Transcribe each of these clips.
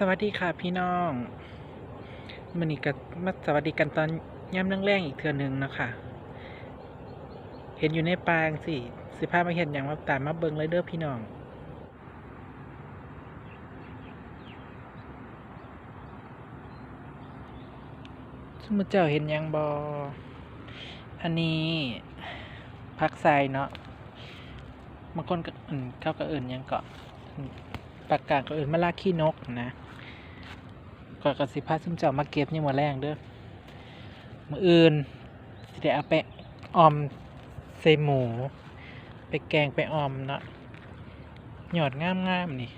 สวัสดีค่ะพี่น้องมันนี้ก็มาสวัสดีกันตอนย่ำแรงๆอีกเทือหนึงนะคะเห็นอยู่ในปางสิสิพามาเห็นอย่างมาตามมาเบิงเลยเด้อพี่น้องสมมติเจ้าเห็นยังบออันนี้พักไซเนาะบางคนก็อื่นเขาก็เอื่นยังเกาะปากกาก็เอื่นมาลาขี้นกนะ ก็กสิพาซึมเจ้ามาเก็บนี่หมดแรงเด้อมืออื่นสิได้เอาไปออมใส่หมู ไปแกงไปออมเนาะหยอดงามๆนี่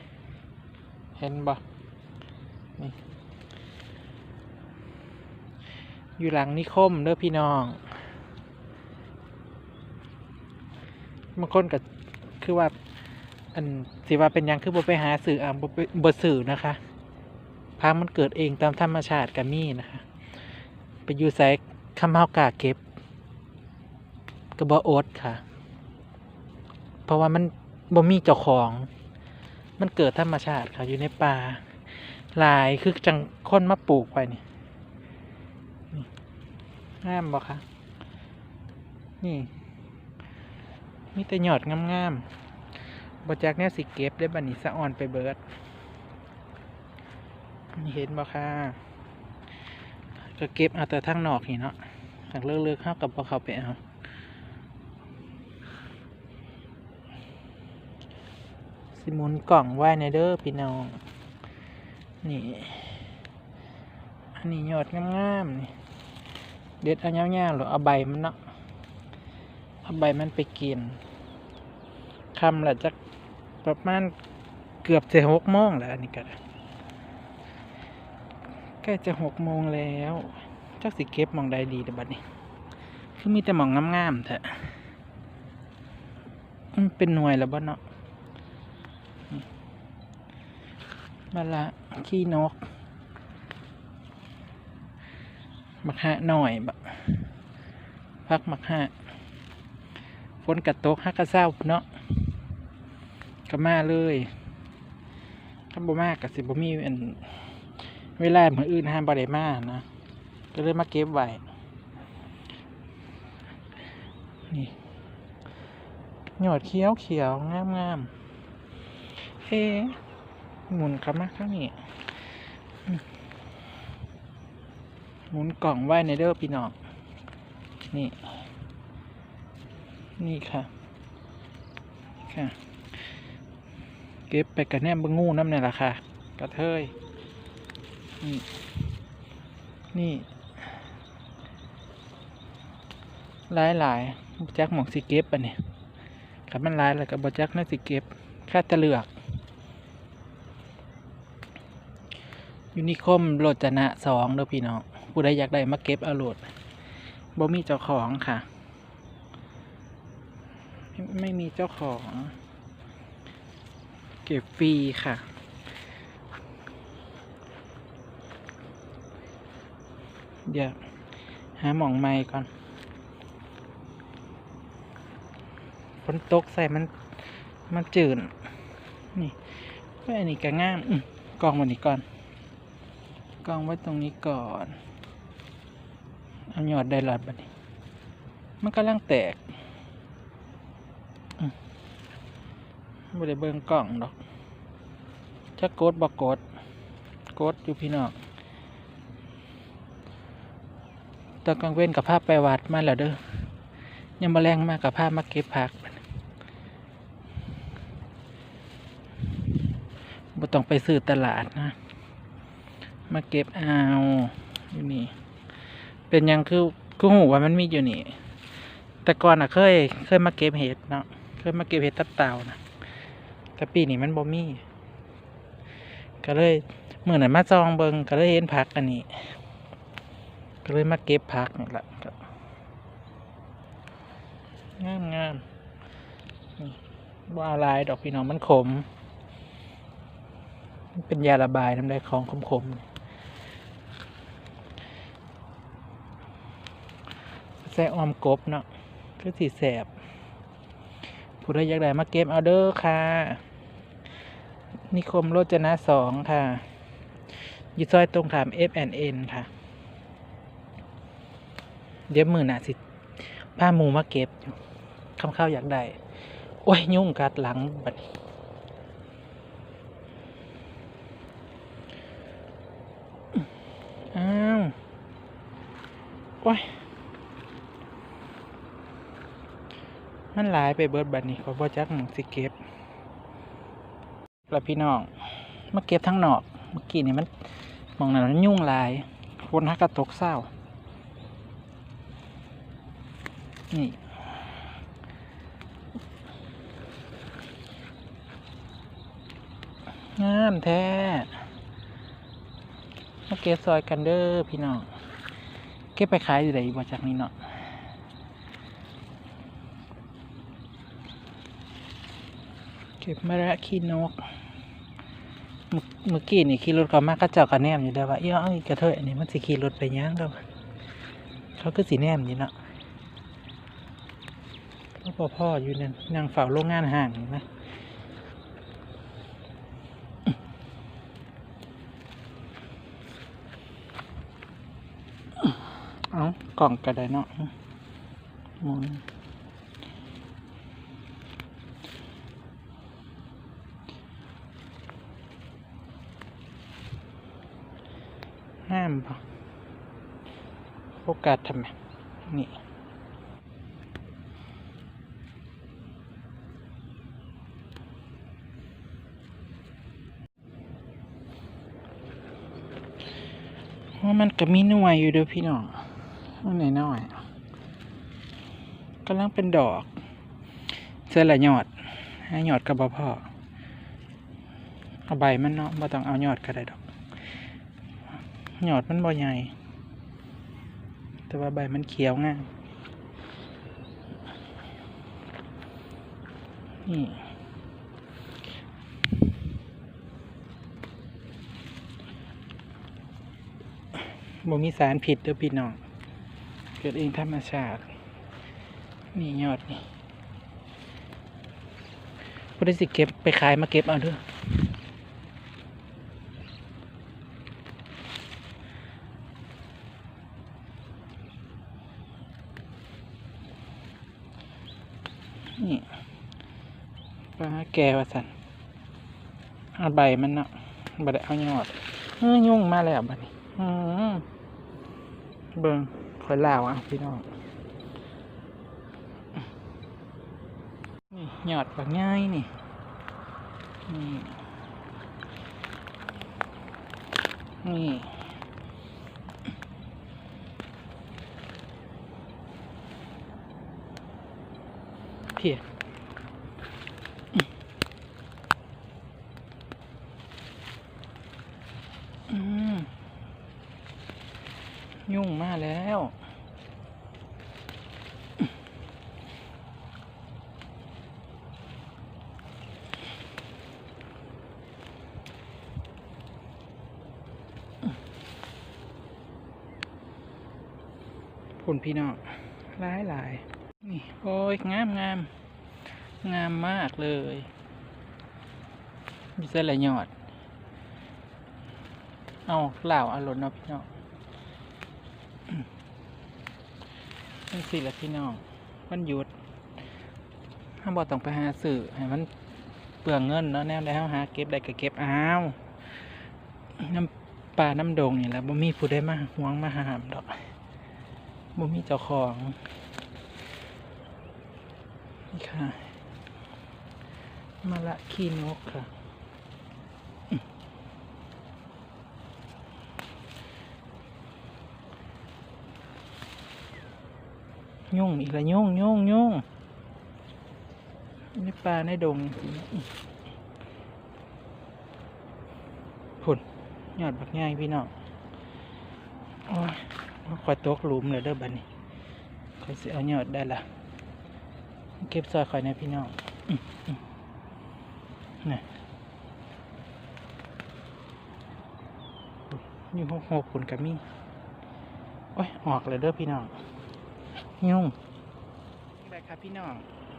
เห็นบ่นี่อยู่หลังนิคมเด้อพี่น้องบางคนก็คือว่า อันสิว่าเป็นยังคือบ่ไปหาสื่ออ่าบ่บ่สื่อนะคะ พามันเกิดเองตามธรรมชาติกัมีนะคะไปอยู่ไสคำเฮากาเก็บก็บ่อดค่ะ เพราะว่ามันบ่มีเจ้าของ มันเกิดธรรมชาติค่ะอยู่ในป่าหลายคือจังคนมาปลูกไว้นี่งามบ่คะนี่ มีแต่หยอดงามๆบจากแนวสิเก็บได้บัดนี้สะอ่อนไปเบิดนี่ เห็นบ่ค่ะก็เก็บเอาแต่ทั้งนอกนี่เนาะหากเลือกๆเข้ากับบ่เขาไปเอาสิมุนกล่องไว้ในเด้อพี่น้องนี่อันนี้ยอดงามๆนี่เด็ดเอาเงี้ยๆหรือเอาใบมันเนาะเอาใบมันไปกินคำละจักประมาณเกือบจะหกโมงแล้วอันนี้ก็ใก ล้จะหกโมงแล้วจักสิเก็บมองใดดีเดี๋ยวบัดนี้ คือมีแต่หมองงามๆแท้มันเป็นหน่วยแล้วบ่เนาะมาละขี้นกมักหะหน่อยบะพักมักหะฝนกระตกฮักกระเศร้าเนาะก็มาเลยถ้าบ่มากกับสิบ่มีอัน เวลาเหมือนอื่นห้ามบ่ได้มานะก็เลยมาเก็บไว้นี่หยอดเขียวเขียวงามงามๆเอ๊หมุนกลับมาข้างนี้หมุนกล่องไว้ในเด้อพี่น้องนี่ นี่ค่ะ ค่ะ เก็บไปกันแนมบงูน้ำเนี่ยแหละค่ะ กระเทย นี่ นี่ หลายหลายๆบจักหมองสิเก็บอันนี้ขับมันหลายแล้วกับบแจักน่าสิเก็บแค่ตะเลือก ยูนิคมโหลดจนะสองเด้อพี่น้องผู้ใดอยากได้มาเก็บเอาโหลดบ่มีเจ้าของค่ะ ไม่มีเจ้าของ เก็บฟรีค่ะ เดี๋ยวหาหมองไม้ก่อนฝนตกใส่มัน มันจืดนี่ก็อันนี้ก็ง่ามอื้อกองวันนี้ก่อน กองไว้ตรงนี้ก่อนเอาหยอดได้หลอดบัดนี้มันกำลังแตกไม่ได้เบิ่งกล่องดอกจะกดบอกกดกดอยู่พี่น้อง ตอนกลางเว้นกับภาพไปวัดมาแล้วเด้อยังมาแรงมากกับภาพมาเก็บผักบ่ต้องไปซื้อตลาดนะ มาเก็บเอาอยู่นี่ เป็นยังคือคือหูว่ามันมีอยู่นี่ แต่ก่อนอะเคย เคยมาเก็บเห็ดเนาะ เคยมาเก็บเห็ดตับเต่านะแต่ปีนี้มันบ่มี ก็เลยเมื่อไหร่มาจองเบิงก็เลยเห็นผักอันนี้ ก็เลยมาเก็บผักนี่แหละก็งามงามว่าลายดอกพี่น้องมันขม มันเป็นยาระบายน้ำได้ของขมขมๆใส่ออมกบเนาะคือสีแสบผู้ใดอยากได้มาเก็บเอาเด้อค่ะ นิคมโรจนะสองค่ะ อยู่ซอยตรงขาม F&N ค่ะ เดี๋ยวมือหน่ะสิผ้ามูมาเก็บอยู่คำข้าวอยากได้ โอ้ย ยุ่งกัดหลังบัดนี้อ้าวโอ้ย มันหลายไปเบิดบัดนี้เขาบ่จักหมองสิเก็บแล้วพี่น้องมาเก็บทั้งนอก เมื่อกี้นี่มันมองนั้นมันยุ่งลายฝนฮักกระตกเศร้า นี่งามแท้มาเก็บซอยกันเด้อพี่น้อง เก็บไปขายอยู่ไหนบ่จากนี้เนาะเก็บมะระขี้นกเมื่อกี้นี่ขี่รถเขามาเขาเจ้าก็แนมอยู่เด้อว่าเอ้ยเออีกระเทยอันนี้มันสิขี่รถไปย่างแล้วเขาก็สิแนมอยู่เนาะ พอพ่ออยู่นั่นนั่งเฝ้าโรงงานห่างนะเอากล่องก็ไดเนาะหมุนห้ามปะโอกาสทำไมนี่ ว่ามันก็มีหน่วยอยู่เด้วยพี่น้องอันไหนน้อยกำลังเป็นดอกเสื้อละยอดให้ยอดกับบพ่อเอาใบมันเนาะบ่ต้องเอายอดก็ได้ดอกยอดมันบ่ใหญ่ แต่ว่าใบมันเขียวง่ายนี่ บ่มีสารผิดเด้อพี่น้อง เกิดเองธรรมชาติ นี่ยอดนี่ผู้ได้สิเก็บไปขายมาเก็บเอาเด้อนี่ปลาแกวสันเอาใบมันเนาะบ่ได้เอายอดเอ้ยยุ่งมาแล้วบัดนี้ อืม เบิ่งคอยลาวอะพี่น้องนี่หยอดแบบง่ายนี่นี่นี่เพียอืม ยุ่งมากแล้วคุณพี่น้องหลายหลายนี่ โอ้ย งามงามงามมากเลยมีเส้นละยอด เอาเหล่าอารมณ์เนาะพี่น้อง นี่สิละพี่น้องมันหยุดถ้าบอกต้องไปหาสื่อให้มันเปลืองเงินเนาะแนวได้เฮาหาเก็บได้ก็เก็บอ้าวน้ำปลาน้ำดงนี่แหละบ่มีผู้ได้มาห่วงมาหามดอกบ่มีเจ้าของนี่ค่ะมาละขี้นกค่ะ ยุ่งอีกแล้วยุ่งยุ่งยุ่งนี่ปลาในดงผุนยอดบักง่ายพี่น้องโอ้ยคอยตกหลุมเลยเด้อบัดนี้คอยสิเอายอดได้ละเก็บซอยคอยนะพี่น้องนี่อยู่หกหกผุนกับมีโอ้ย ออกเลยเด้อพี่น้อง ยุ่งได้ครับพี่น้อง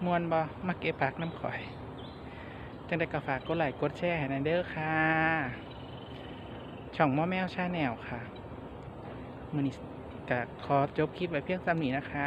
มวนบอมาเก็บผักน้ำข่อยจังได้ก็ฝากกดไลค์กดแชร์ให้นอยเด้อค่ะ ช่องหมอแมวชาแนลค่ะมือนี้กะขอจบคลิปไว้เพียงซ้ำนี้นะคะ